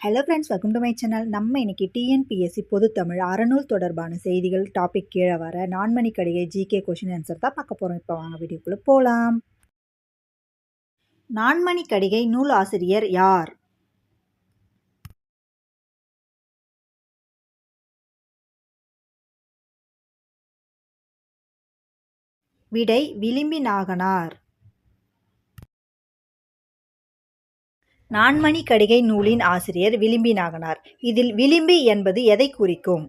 Hello friends welcome to my channel நம்ம இன்னைக்கு TNPSC பொதுத்தமிழ் அறநூல் தொடர்பான செய்திகள் டாபிக் கீழே வர Nanmani Kadigai GK question answer தான் பார்க்க போகிறோம் இப்போ வாங்க வீடியோக்குள்ளே போகலாம் நான்மணி கடிகை நூல் ஆசிரியர் யார்? விடை விளிம்பி நாகனார். நான்மணி கடிகை நூலின் ஆசிரியர் விளிம்பி நாகனார் இதில் விளிம்பி என்பது எதை குறிக்கும்?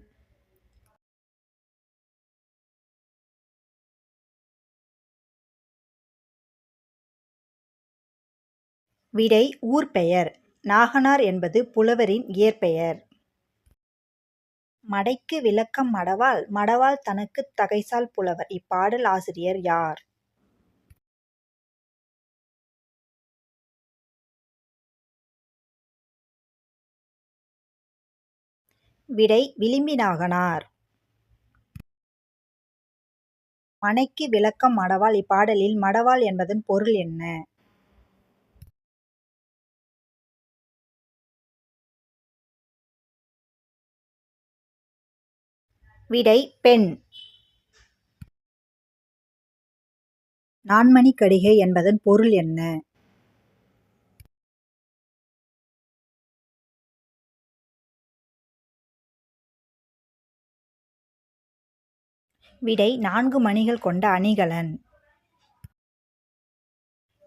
விடை ஊர் பெயர். நாகனார் என்பது புலவரின் இயற்பெயர். மடைக்கு விளக்கம் மடவாள். மடவாள் தனக்கு தகைசால் புலவர். இப்பாடல் ஆசிரியர் யார்? விடை விளிம்பினாகனார். மனைக்கு விளக்கம் மடவாள். இப்பாடலில் மடவாள் என்பதன் பொருள் என்ன? விடை பெண். நான்மணி கடிகை என்பதன் பொருள் என்ன? விடை நான்கு மணிகள் கொண்ட அணிகலன்.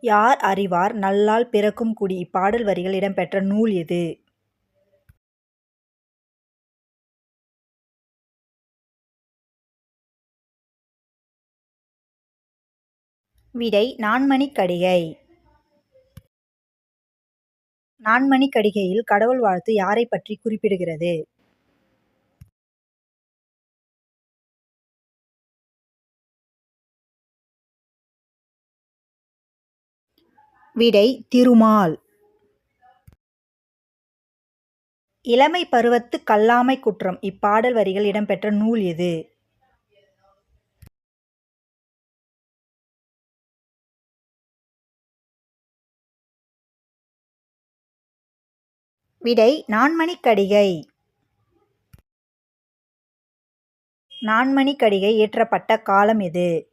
யார் அறிவார் நல்லால் பிறக்கும் குடி இப்பாடல் வரிகள் இடம்பெற்ற நூல் எது? விடை நான்மணிக்கடிகை கடிகை. கடிகையில் கடவுள் வாழ்த்து யாரை பற்றி குறிப்பிடுகிறது? விடை திருமால். இளமை பருவத்து கல்லாமை குற்றம். இப்பாடல் வரிகள் இடம்பெற்ற நூல் எது? விடை நான்மணிக்கடிகை. நான்மணிக்கடிகை இயற்றப்பட்ட காலம் எது?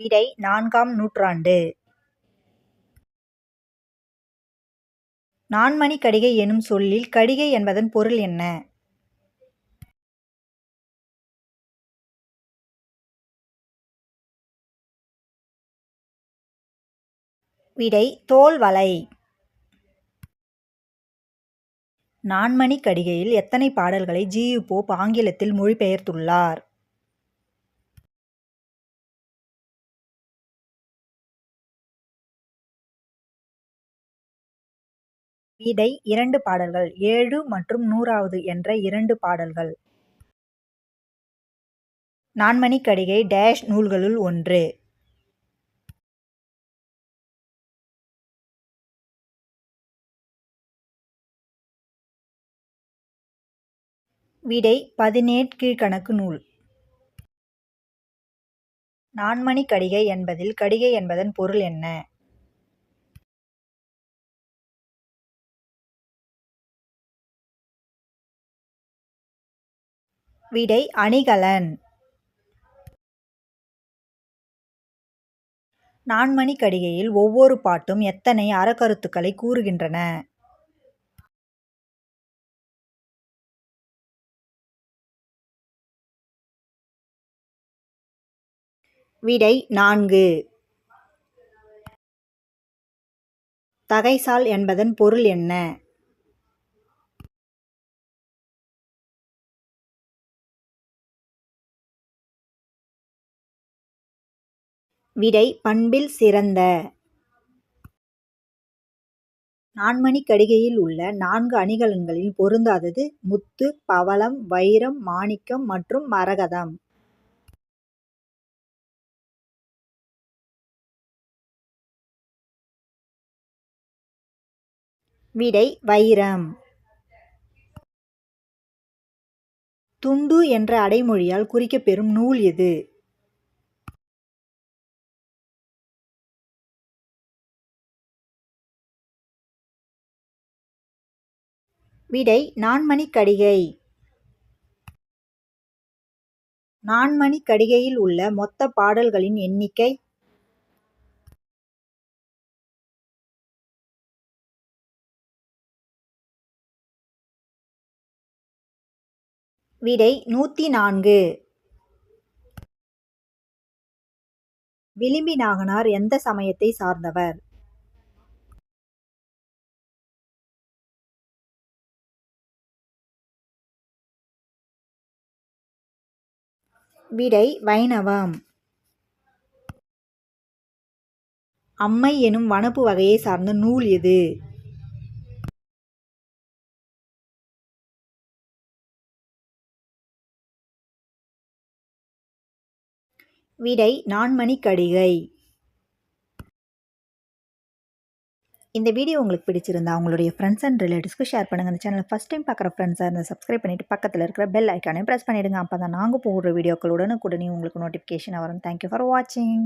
விடை நான்காம் நூற்றாண்டு. நான்மணி கடிகை எனும் சொல்லில் கடிகை என்பதன் பொருள் என்ன? விடை தோல் வலை. நான்மணி கடிகையில் எத்தனை பாடல்களை ஜியு போப் ஆங்கிலத்தில் மொழிபெயர்த்துள்ளார்? விடை இரண்டு பாடல்கள் ஏழு மற்றும் நூறாவது என்ற இரண்டு பாடல்கள். நான்மணி கடிகை டேஷ் நூல்களுள் ஒன்று. விடை பதினேற்கீழ்கணக்கு நூல். நான்மணி கடிகை என்பதில் கடிகை என்பதன் பொருள் என்ன? விடை அணிகலன். நான்மணி கடிகையில் ஒவ்வொரு பாட்டும் எத்தனை அறக்கருத்துக்களை கூறுகின்றன? விடை நான்கு. தகைசால் என்பதன் பொருள் என்ன? விடை பண்பில் சிறந்த. நான்மணி கடிகையில் உள்ள நான்கு அணிகலன்களில் பொருந்தாதது முத்து பவளம் வைரம் மாணிக்கம் மற்றும் மரகதம். விடை வைரம். துண்டு என்ற அடைமொழியால் குறிக்கப்பெறும் நூல் எது விடை நான்மணி கடிகை நான்மணி கடிகையில் உள்ள மொத்த பாடல்களின் எண்ணிக்கை? விடை நூற்றி நான்கு விளிம்பி நாகனார் எந்த சமயத்தை சார்ந்தவர்? விடை வைணவம். அம்மை எனும் வனப்பு வகையை சார்ந்த நூல் எது? விடை நான்மணி இந்த வீடியோ உங்களுக்கு பிடிச்சிருந்தா உங்களுடைய ஃப்ரெண்ட்ஸ் அண்ட் ரிலேட்டிவ்ஸ்க்கு ஷேர் பண்ணுங்கள் இந்த சேனல் ஃபஸ்ட் டைம் பார்க்குற ஃப்ரெண்ட்ஸாக இருந்தால் சப்ஸ்கிரைப் பண்ணிவிட்டு பக்கத்தில் இருக்கிற பெல் ஐக்கானே ப்ரெஸ் பண்ணிவிடுங்க அப்போ தான் நாங்கள் போடுற வீடியோக்களுடன் உடனே உங்களுக்கு நோட்டிஃபிகேஷன் வரும். தேங்க்யூ ஃபார் வாட்சிங்